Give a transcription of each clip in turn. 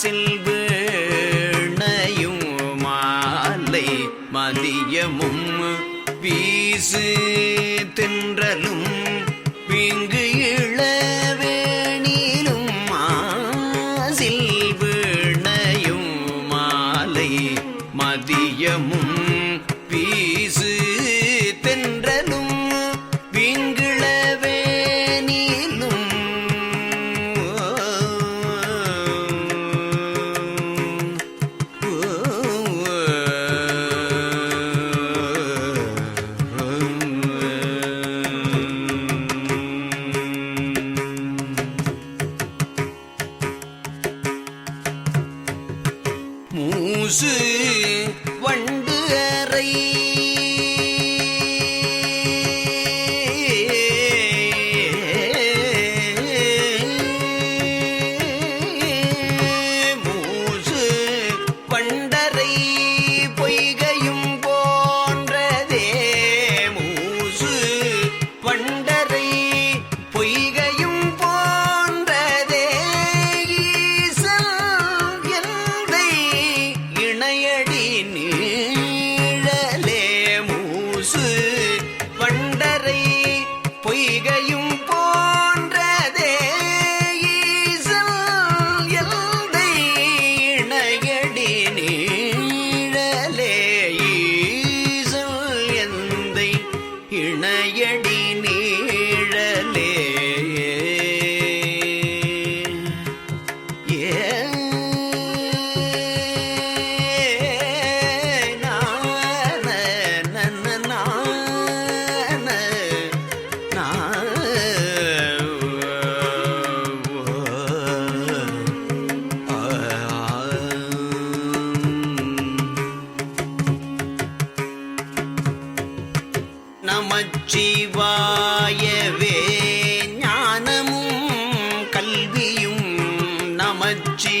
வாசில் வீணையும் மாலை மதியமும் வீசு தென்றலும் வீங்கு இழ Hoje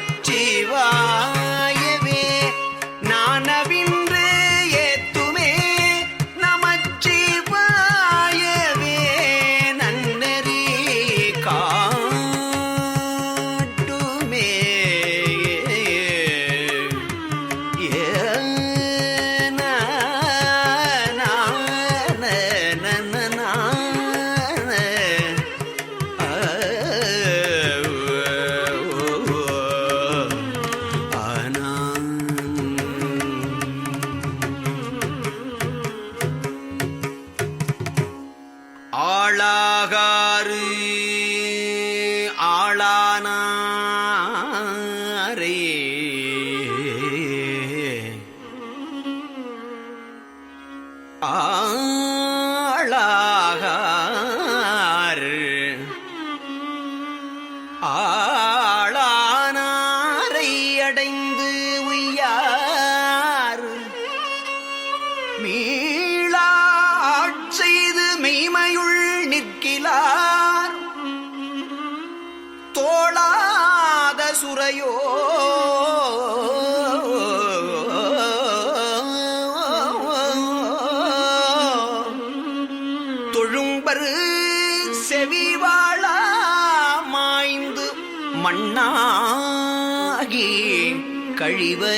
நமச்சிவாய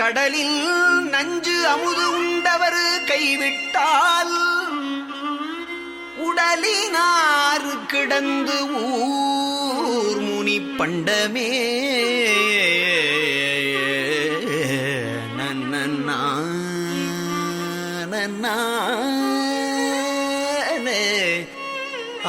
கடலில் நஞ்சு அமுது உண்டவர் கைவிட்டால் உடலினாறு கிடந்து ஊர் முனி பண்டமே. நன்னா நன்னானே ஆ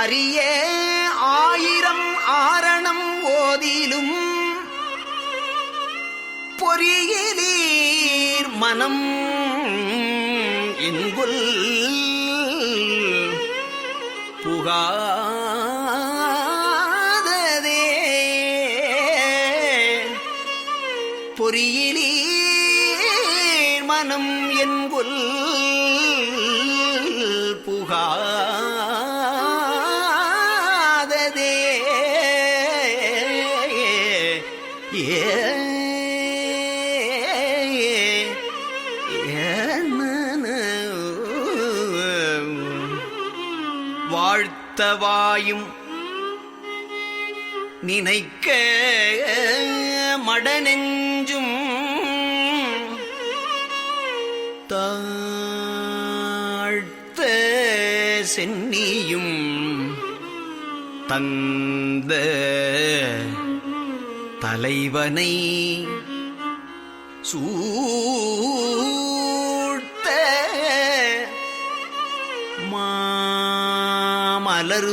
அரிய ஆயிரம் ஆரணம் ஓதிலும் பொறியிலீர் மனம் இன்புல் புகார். நினைக்க மடநெஞ்சும் தாழ்த்த சென்னியும் தந்த தலைவனை சூழ்த்த மாமலர்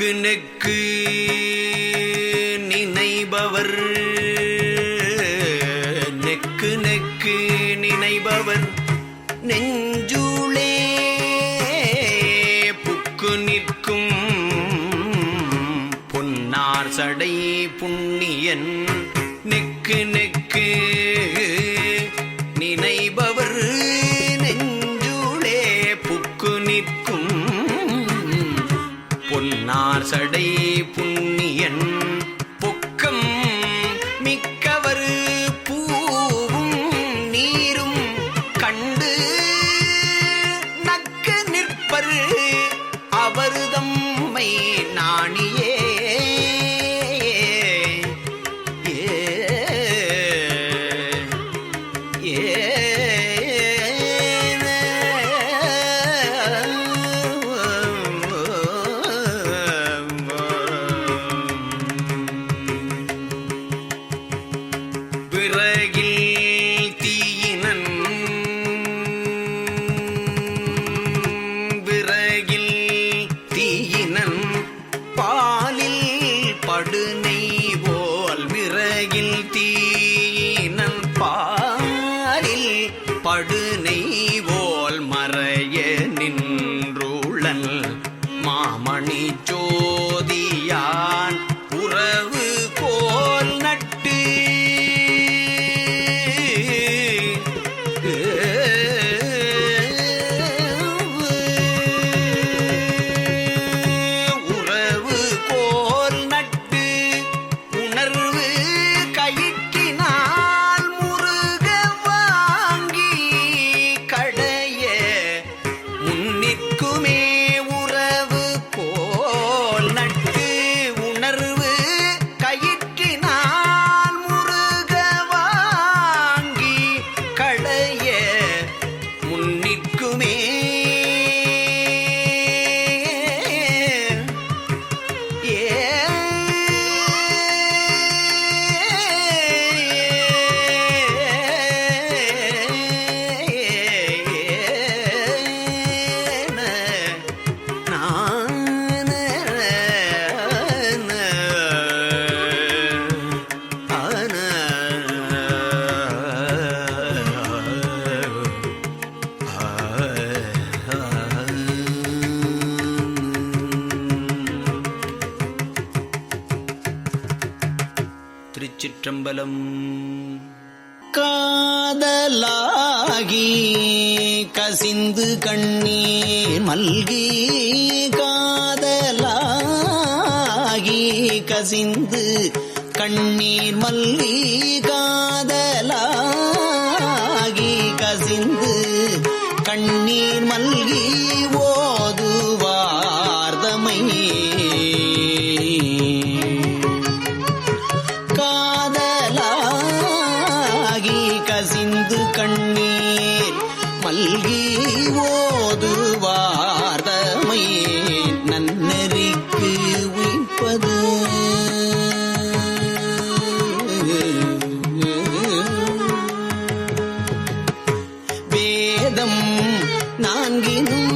நெக்கு நெக்கு. 你。காதலாகி கசிந்து கண்ணீர் மல்கி காதலாகி கசிந்து கண்ணீர் மல்லிகா வேதம் நான்கினும்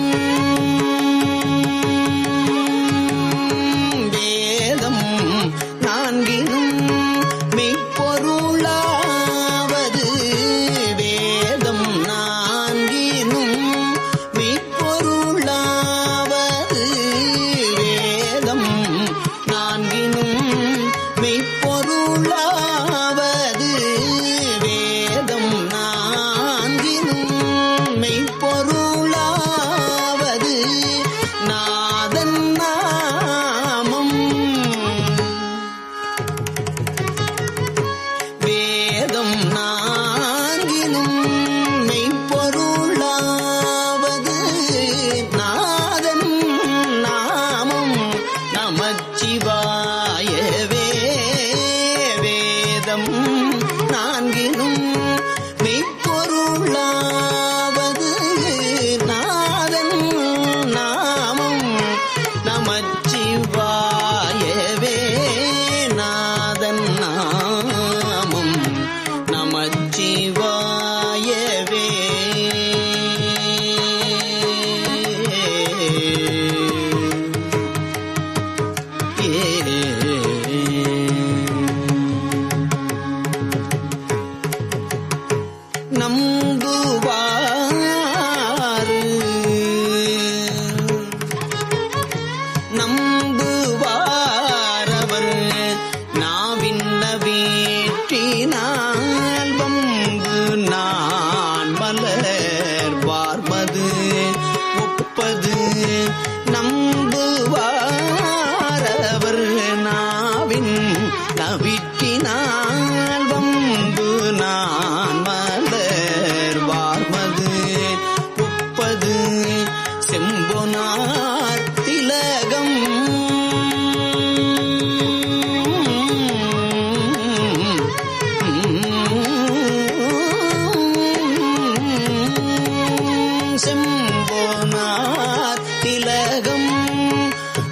திலகம்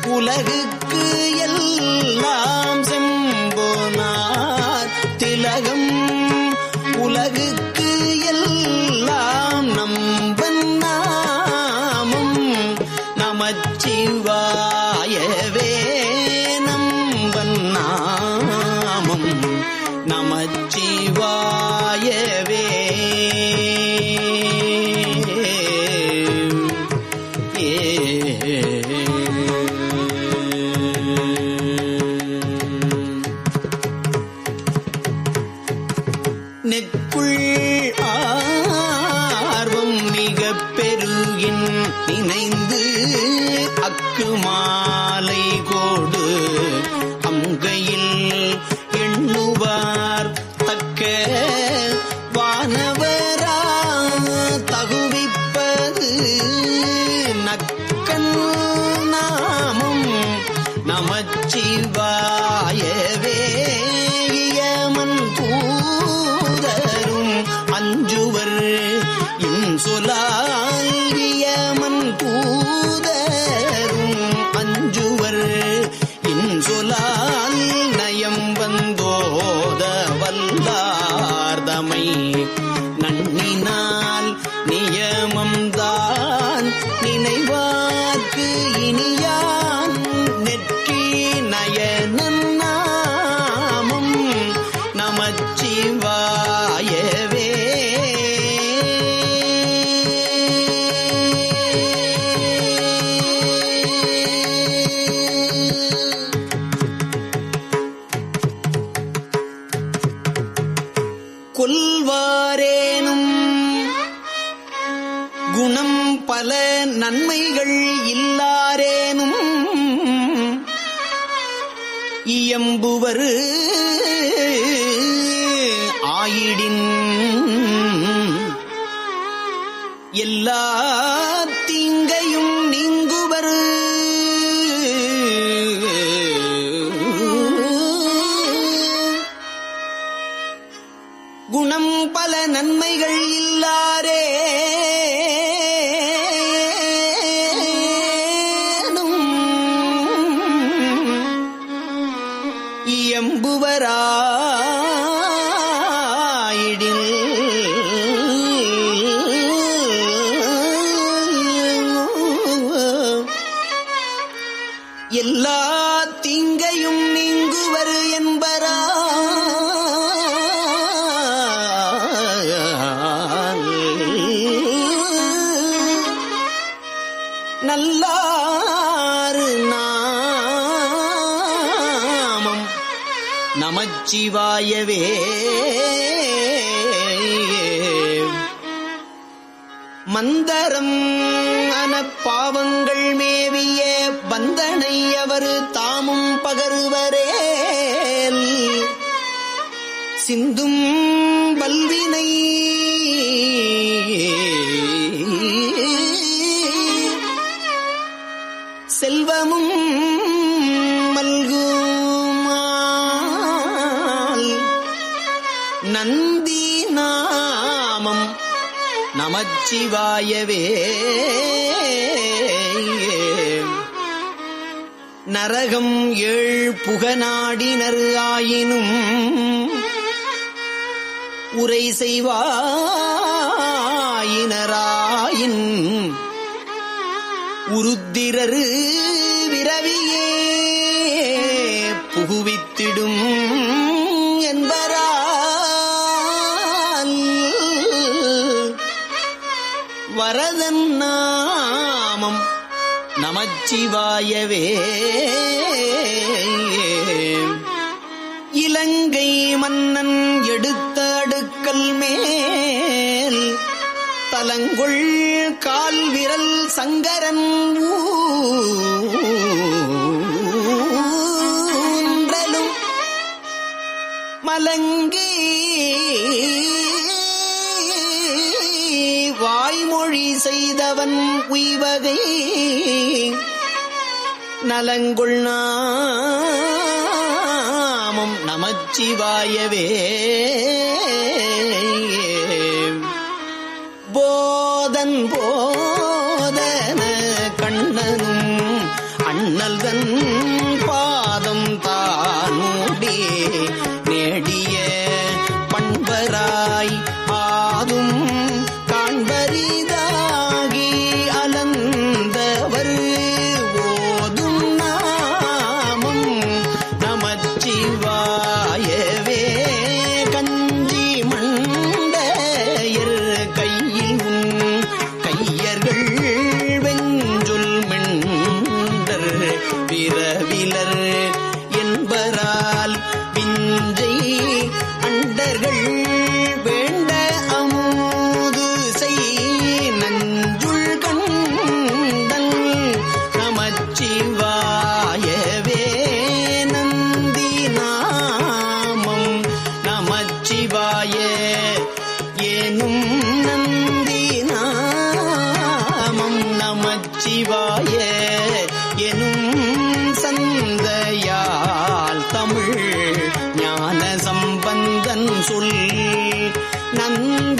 உலகுக்கு எல்லாம் செம்போனார் மாலை நமச்சிவாயவே. மந்தரம் அன பாவங்கள் மேவிய பந்தனை அவர் தாமும் பகருவரேல். சிந்தும் நமச்சிவாயவே நரகம் ஏழ் புகநாடினர் ஆயினும் உரை செய்வாயினராயின் உருத்திரரு விரவியே. நமச்சிவாயவே இலங்கை மன்னன் எடுத்த அடுக்கல் மேல் தலங்குள் கால் விரல் சங்கரன் ஊன்றலும் மலங்கி வாய்மொழி செய்தவன் உய்வகை நலங்குள் நாமம் நமச்சிவாயவே. போதன் போ நந்தி